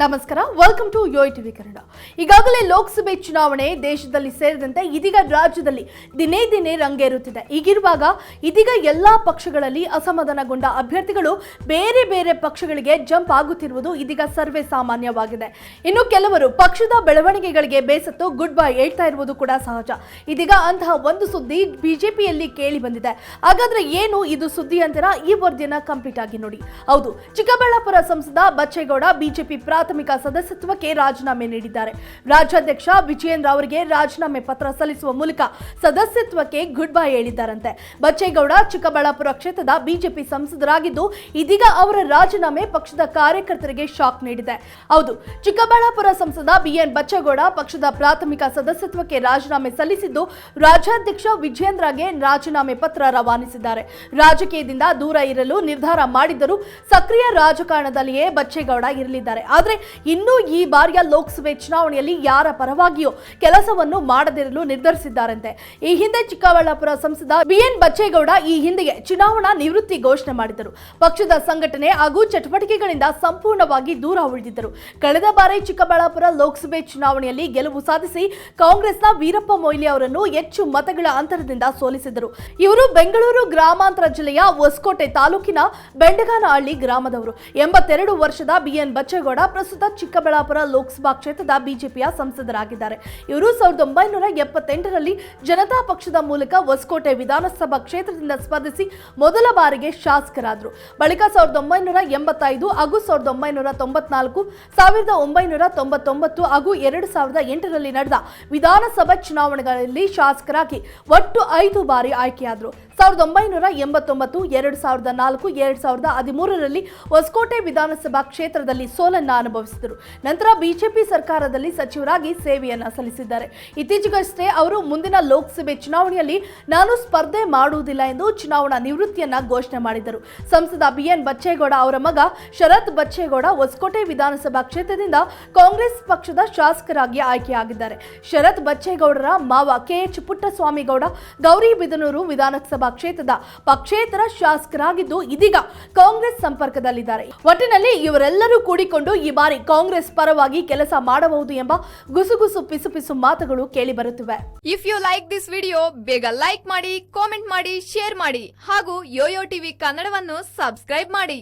ನಮಸ್ಕಾರ welcome to yo TV Kannada. ಈಗಾಗಲೇ ಲೋಕಸಭೆ ಚುನಾವಣೆ ದೇಶದಲ್ಲಿ ಸೇರಿದಂತೆ ಇದೀಗ ರಾಜ್ಯದಲ್ಲಿ ದಿನೇ ದಿನೇ ರಂಗೇರುತ್ತಿದೆ ಈಗಿರುವಾಗ ಇದೀಗ ಎಲ್ಲಾ ಪಕ್ಷಗಳಲ್ಲಿ ಅಸಮಾಧಾನಗೊಂಡ ಅಭ್ಯರ್ಥಿಗಳು ಬೇರೆ ಬೇರೆ ಪಕ್ಷಗಳಿಗೆ ಜಂಪ್ ಆಗುತ್ತಿರುವುದು ಇದೀಗ ಸರ್ವೇ ಸಾಮಾನ್ಯವಾಗಿದೆ. ಇನ್ನು ಕೆಲವರು ಪಕ್ಷದ ಬೆಳವಣಿಗೆಗಳಿಗೆ ಬೇಸತ್ತು ಗುಡ್ ಬೈ ಹೇಳ್ತಾ ಇರುವುದು ಕೂಡ ಸಹಜ. ಇದೀಗ ಅಂತಹ ಒಂದು ಸುದ್ದಿ ಬಿಜೆಪಿಯಲ್ಲಿ ಕೇಳಿ ಬಂದಿದೆ. ಹಾಗಾದ್ರೆ ಏನು ಇದು ಸುದ್ದಿ ಅಂತೀರಾ? ಈ ವರದಿಯನ್ನ ಕಂಪ್ಲೀಟ್ ಆಗಿ ನೋಡಿ. ಹೌದು, ಚಿಕ್ಕಬಳ್ಳಾಪುರ ಸಂಸದ ಬಚ್ಚೇಗೌಡ ಬಿಜೆಪಿ ಪ್ರಾಥಮಿಕ ಸದಸ್ಯತ್ವಕ್ಕೆ ರಾಜೀನಾಮೆ ನೀಡಿದ್ದಾರೆ. ರಾಜ್ಯಾಧ್ಯಕ್ಷ ವಿಜಯೇಂದ್ರ ಅವರಿಗೆ ರಾಜೀನಾಮೆ ಪತ್ರ ಸಲ್ಲಿಸುವ ಮೂಲಕ ಸದಸ್ಯತ್ವಕ್ಕೆ ಗುಡ್ ಬೈ ಹೇಳಿದ್ದಾರಂತೆ. ಬಚ್ಚೇಗೌಡ ಚಿಕ್ಕಬಳ್ಳಾಪುರ ಕ್ಷೇತ್ರದ ಬಿಜೆಪಿ ಸಂಸದರಾಗಿದ್ದು, ಇದೀಗ ಅವರ ರಾಜೀನಾಮೆ ಪಕ್ಷದ ಕಾರ್ಯಕರ್ತರಿಗೆ ಶಾಕ್ ನೀಡಿದೆ. ಹೌದು, ಚಿಕ್ಕಬಳ್ಳಾಪುರ ಸಂಸದ ಬಿಎನ್ ಬಚ್ಚೇಗೌಡ ಪಕ್ಷದ ಪ್ರಾಥಮಿಕ ಸದಸ್ಯತ್ವಕ್ಕೆ ರಾಜೀನಾಮೆ ಸಲ್ಲಿಸಿದ್ದು, ರಾಜ್ಯಾಧ್ಯಕ್ಷ ವಿಜಯೇಂದ್ರಗೆ ರಾಜೀನಾಮೆ ಪತ್ರ ರವಾನಿಸಿದ್ದಾರೆ. ರಾಜಕೀಯದಿಂದ ದೂರ ಇರಲು ನಿರ್ಧಾರ ಮಾಡಿದ್ದರೂ, ಸಕ್ರಿಯ ರಾಜಕಾರಣದಲ್ಲಿಯೇ ಬಚ್ಚೇಗೌಡ ಇರಲಿದ್ದಾರೆ. ಆದರೆ ಇನ್ನೂ ಈ ಬಾರಿಯ ಲೋಕಸಭೆ ಚುನಾವಣೆಯಲ್ಲಿ ಯಾರ ಪರವಾಗಿಯೂ ಕೆಲಸವನ್ನು ಮಾಡದಿರಲು ನಿರ್ಧರಿಸಿದ್ದಾರಂತೆ. ಈ ಹಿಂದೆ ಚಿಕ್ಕಬಳ್ಳಾಪುರ ಸಂಸದ ಬಿಎನ್ ಬಚ್ಚೇಗೌಡ ಈ ಹಿಂದೆಗೆ ಚುನಾವಣಾ ನಿವೃತ್ತಿ ಘೋಷಣೆ ಮಾಡಿದ್ದರು ಪಕ್ಷದ ಸಂಘಟನೆ ಹಾಗೂ ಚಟುವಟಿಕೆಗಳಿಂದ ಸಂಪೂರ್ಣವಾಗಿ ದೂರ ಉಳಿದಿದ್ದರು. ಕಳೆದ ಬಾರಿ ಚಿಕ್ಕಬಳ್ಳಾಪುರ ಲೋಕಸಭೆ ಚುನಾವಣೆಯಲ್ಲಿ ಗೆಲುವು ಸಾಧಿಸಿ ಕಾಂಗ್ರೆಸ್ನ ವೀರಪ್ಪ ಮೊಯ್ಲಿ ಅವರನ್ನು ಹೆಚ್ಚು ಮತಗಳ ಅಂತರದಿಂದ ಸೋಲಿಸಿದರು. ಇವರು ಬೆಂಗಳೂರು ಗ್ರಾಮಾಂತರ ಜಿಲ್ಲೆಯ ಹೊಸಕೋಟೆ ತಾಲೂಕಿನ ಬೆಂಡಗಾನಹಳ್ಳಿ ಗ್ರಾಮದವರು. ಎಂಬತ್ತೆರಡು ವರ್ಷದ ಬಿಎನ್ ಬಚ್ಚೇಗೌಡ ಪ್ರಸ್ತುತ ಚಿಕ್ಕಬಳ್ಳಾಪುರ ಲೋಕಸಭಾ ಕ್ಷೇತ್ರದ ಬಿಜೆಪಿಯ ಸಂಸದರಾಗಿದ್ದಾರೆ. ಇವರು ಸಾವಿರದ ಒಂಬೈನೂರ ಎಪ್ಪತ್ತೆಂಟರಲ್ಲಿ ಜನತಾ ಪಕ್ಷದ ಮೂಲಕ ಹೊಸಕೋಟೆ ವಿಧಾನಸಭಾ ಕ್ಷೇತ್ರದಿಂದ ಸ್ಪರ್ಧಿಸಿ ಮೊದಲ ಬಾರಿಗೆ ಶಾಸಕರಾದರು. ಬಳಿಕ ಸಾವಿರದ ಒಂಬೈನೂರ ಎಂಬತ್ತೈದು ಹಾಗೂ ಸಾವಿರದ ಒಂಬೈನೂರ ತೊಂಬತ್ನಾಲ್ಕು, ಸಾವಿರದ ಒಂಬೈನೂರ ತೊಂಬತ್ತೊಂಬತ್ತು ಹಾಗೂ ಎರಡು ಸಾವಿರದ ಎಂಟರಲ್ಲಿ ನಡೆದ ವಿಧಾನಸಭಾ ಚುನಾವಣೆಗಳಲ್ಲಿ ಶಾಸಕರಾಗಿ ಒಟ್ಟು ಐದು ಬಾರಿ ಆಯ್ಕೆಯಾದರು. ಸಾವಿರದ ಒಂಬೈನೂರ ಎಂಬತ್ತೊಂಬತ್ತು, ಎರಡು ಸಾವಿರದ ನಾಲ್ಕು, ಎರಡು ಸಾವಿರದ ಹದಿಮೂರರಲ್ಲಿ ಹೊಸಕೋಟೆ ವಿಧಾನಸಭಾ ಕ್ಷೇತ್ರದಲ್ಲಿ ಸೋಲನ್ನ ಅನುಭವಿಸಿದರು. ನಂತರ ಬಿಜೆಪಿ ಸರ್ಕಾರದಲ್ಲಿ ಸಚಿವರಾಗಿ ಸೇವೆಯನ್ನ ಸಲ್ಲಿಸಿದ್ದಾರೆ. ಇತ್ತೀಚೆಗಷ್ಟೇ ಅವರು ಮುಂದಿನ ಲೋಕಸಭೆ ಚುನಾವಣೆಯಲ್ಲಿ ನಾನು ಸ್ಪರ್ಧೆ ಮಾಡುವುದಿಲ್ಲ ಎಂದು ಚುನಾವಣಾ ನಿವೃತ್ತಿಯನ್ನ ಘೋಷಣೆ ಮಾಡಿದರು. ಸಂಸದ ಬಿಎನ್ ಬಚ್ಚೇಗೌಡ ಅವರ ಮಗ ಶರತ್ ಬಚ್ಚೇಗೌಡ ಹೊಸಕೋಟೆ ವಿಧಾನಸಭಾ ಕ್ಷೇತ್ರದಿಂದ ಕಾಂಗ್ರೆಸ್ ಪಕ್ಷದ ಶಾಸಕರಾಗಿ ಆಯ್ಕೆಯಾಗಿದ್ದಾರೆ. ಶರತ್ ಬಚ್ಚೇಗೌಡರ ಮಾವ ಕೆಎಚ್ ಪುಟ್ಟಸ್ವಾಮಿಗೌಡ ಗೌರಿಬಿದನೂರು ವಿಧಾನಸಭಾ ಕ್ಷೇತ್ರದ ಪಕ್ಷೇತರ ಶಾಸಕರಾಗಿದ್ದು ಇದೀಗ ಕಾಂಗ್ರೆಸ್ ಸಂಪರ್ಕದಲ್ಲಿದ್ದಾರೆ. ಒಟ್ಟಿನಲ್ಲಿ ಇವರೆಲ್ಲರೂ ಕೂಡಿಕೊಂಡು ಈ ಬಾರಿ ಕಾಂಗ್ರೆಸ್ ಪರವಾಗಿ ಕೆಲಸ ಮಾಡಬಹುದು ಎಂಬ ಗುಸುಗುಸು ಪಿಸುಪಿಸು ಮಾತುಗಳು ಕೇಳಿಬರುತ್ತಿವೆ if you like this video ಬೇಗ ಲೈಕ್ ಮಾಡಿ ಕಾಮೆಂಟ್ ಮಾಡಿ ಶೇರ್ ಮಾಡಿ ಹಾಗೂ ಯೋಯೋ ಟಿವಿ ಕನ್ನಡವನ್ನು ಸಬ್ಸ್ಕ್ರೈಬ್ ಮಾಡಿ.